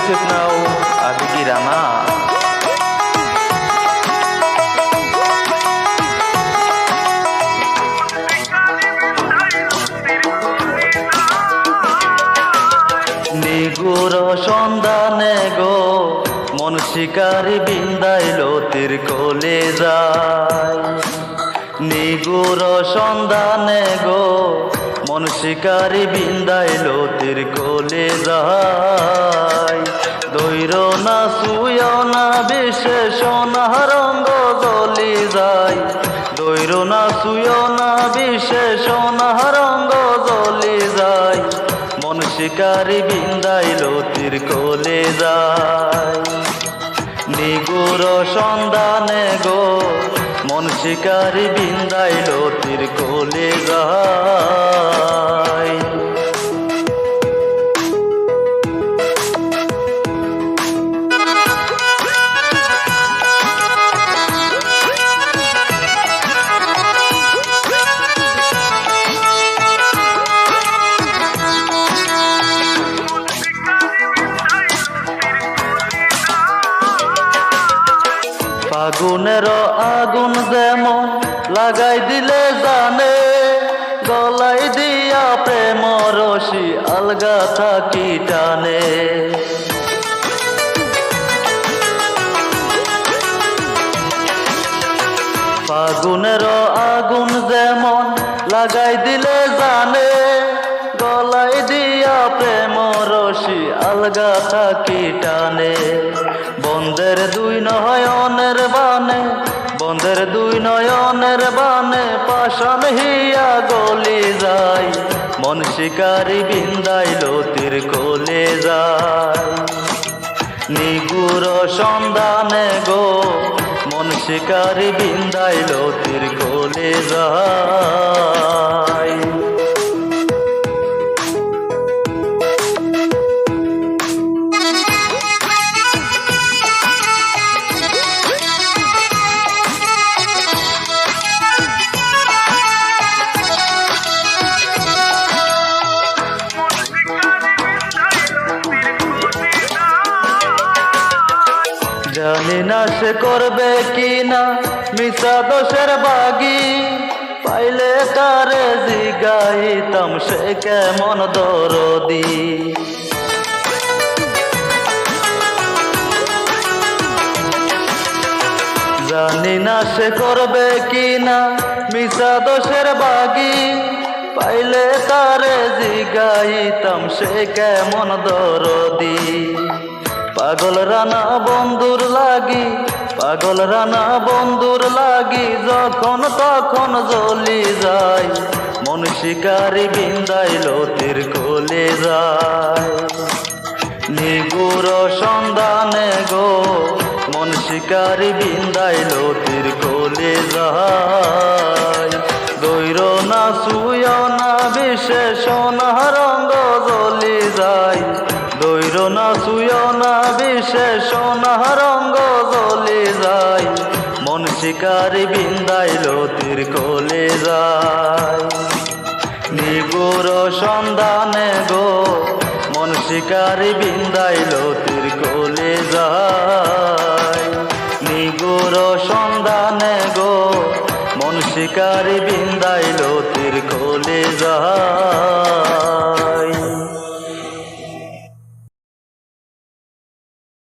Yusuf now Abigi Rama নিগুর সন্ধানে গো মন শিকারি বিন্দাইল তীর কোলে যায়। নিগুর সন্ধানে গো মন শিকারি বিন্দাইল তীর যায়। শিকারি বিন্দাইল তীর কোলে যায়। নিগুর সন্ধানে গো মন শিকারি বিন্দাইল তীর কোলে যায়। ফাগুনের আগুন যেমন লাগাই দিলে জানে, গলাই দিয়া প্রেম রশি আলগা থাকি টানে। ফাগুনের আগুন যেমন লাগাই দিলে জানে, গলাই দিয়া প্রেম রশি আলগা থাকি টানে। বন্ধের দুই নয়নের বানে, বন্ধের দুই নয়নের বানে পাশান হিয়া গলি যায়। মন শিকারি বিন্দাইল তীর কোলে যায়। নিগুর সন্ধানে গো, মন শিকারি বিন্দাইল তীর কোলে যায়। জানি না সে করবে কি না মিশা দোষের বাগি। পাইলে তারে জিগাইতাম সে কেমন দরদি। জানি না সে করবে কি না মিশা দোষের বাগি। পাইলে তারে জিগাইতাম সে কেমন দরদি। পাগল রানা বন্ধুর লাগি, পাগল রানা বন্ধুর লাগি, যখন তখন জ্বলি যায়, মন শিকারি বিন্দাইল তীর কোলে যায়। নিগুর সন্ধানে গো, মন শিকারি বিন্দাইল তীর কোলে যায়। দৈর না সুয় না বিশেষ না বিশেষ না রঙ্গ জ্বলি যায়, মন শিকারি বিন্দাইল তীর কোলে যায়। নিগুর সন্ধানে গো, মন শিকারি বিন্দাইল তীর কোলে যায়। নিগুর সন্ধানে গো, মন শিকারি বিন্দাইল তীর কোলে যায়।